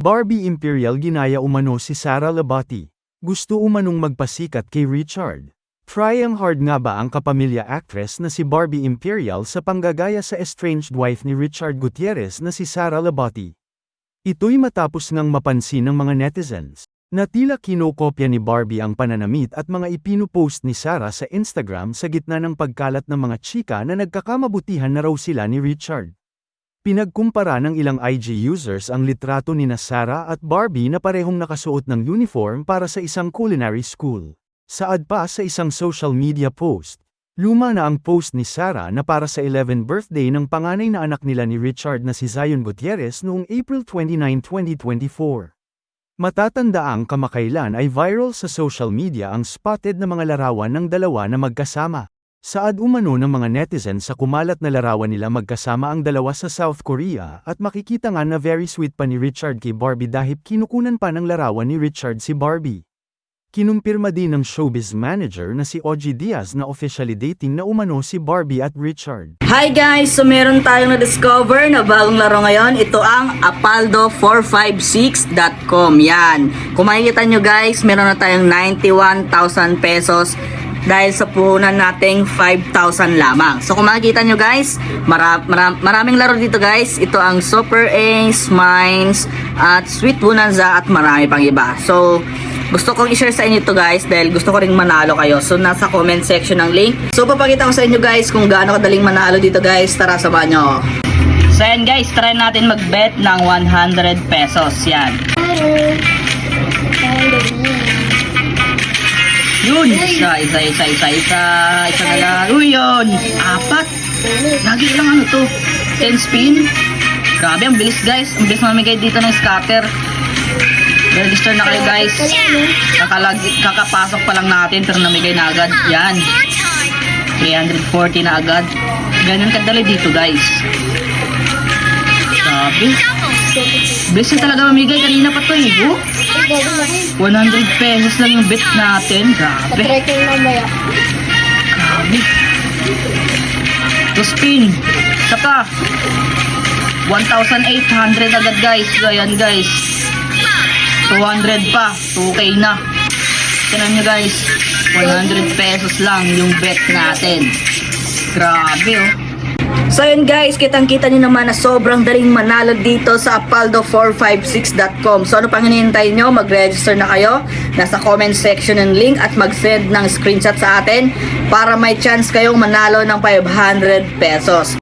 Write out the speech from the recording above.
Barbie Imperial ginaya umano si Sara Labati. Gusto umanong magpasikat kay Richard. Trying hard nga ba ang kapamilya actress na si Barbie Imperial sa panggagaya sa estranged wife ni Richard Gutierrez na si Sara Labati? Ito'y matapos ngang mapansin ng mga netizens, na tila kinokopya ni Barbie ang pananamit at mga ipinupost ni Sara sa Instagram sa gitna ng pagkalat ng mga chika na nagkakamabutihan na raw sila ni Richard. Pinagkumpara ng ilang IG users ang litrato ni Sara at Barbie na parehong nakasuot ng uniform para sa isang culinary school. Saad pa sa isang social media post. Luma na ang post ni Sara na para sa 11th birthday ng panganay na anak nila ni Richard na si Zion Gutierrez noong April 29, 2024. Matatandaang kamakailan ay viral sa social media ang spotted na mga larawan ng dalawa na magkasama. Saad umano ng mga netizens sa kumalat na larawan nila magkasama ang dalawa sa South Korea at makikita nga na very sweet pa ni Richard kay Barbie dahil kinukunan pa ng larawan ni Richard si Barbie. Kinumpirma din ng showbiz manager na si OG Diaz na officially dating na umano si Barbie at Richard. Hi guys! So meron tayong na-discover na bagong laro ngayon. Ito ang apaldo456.com. Yan. Kung makikita nyo guys, meron na tayong 91,000 pesos dahil sa puhunan nating 5,000 lamang. So kung makikita nyo guys, mara, mara, maraming laro dito guys. Ito ang Super Ace, Mines, at Sweet Bonanza at marami pang iba. So gusto kong i-share sa inyo to guys dahil gusto ko ring manalo kayo. So nasa comment section ng link. So papakita ko sa inyo guys kung gaano kadaling manalo dito guys. Tara samahan nyo. So yan guys, try natin mag-bet ng 100 pesos. Yan. Yun, isa, isa, isa, isa, isa, isa na. Uy, yun, apat. Lagi lang ano to, 10 spin. Grabe, ang bilis guys. Ang bilis mamigay dito ng scatter. Register na kayo guys. Kakalag, kakapasok pa lang natin pero namigay na agad. Yan. 340 na agad. Ganun kadali dito guys. Grabe. Bilis na talaga mamigay. Kanina pa to eh. Oh. 100 pesos lang yung bet natin. Grabe. Try ko mamaya. Grabe. To spin. Saka. 1,800 agad guys. Ayan guys. 200 pa. 2K na. Tignan nyo guys. 100 pesos lang yung bet natin. Grabe oh. So yun guys, kitang-kita nyo naman na sobrang daling manalo dito sa apaldo456.com. So ano pang hinihintay nyo? Mag-register na kayo. Nasa comment section ng link at mag-send ng screenshot sa atin para may chance kayong manalo ng 500 pesos.